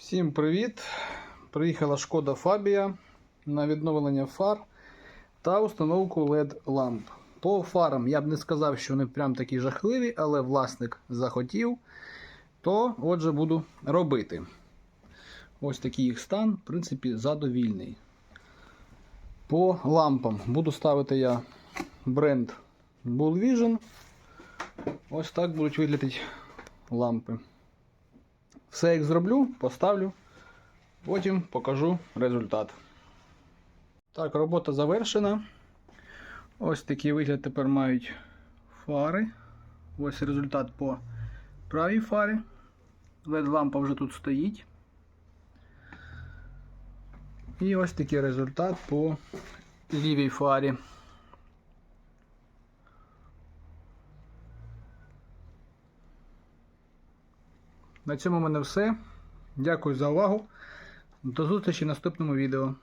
Всім привіт! Приїхала шкода Фабія на відновлення фар та установку LED ламп. По фарам я б не сказав, що вони прям такі жахливі, але власник захотів, то отже буду робити. Ось такий їх стан, в принципі, задовільний. По лампам буду ставити я бренд Bull Vision. Ось так будуть виглядати лампи. Все як зроблю, поставлю, потім покажу результат. Так, робота завершена. Ось такий вигляд тепер мають фари. Ось результат по правій фарі. LED лампа вже тут стоїть. І ось такий результат по лівій фарі. На цьому в мене все. Дякую за увагу. До зустрічі в наступному відео.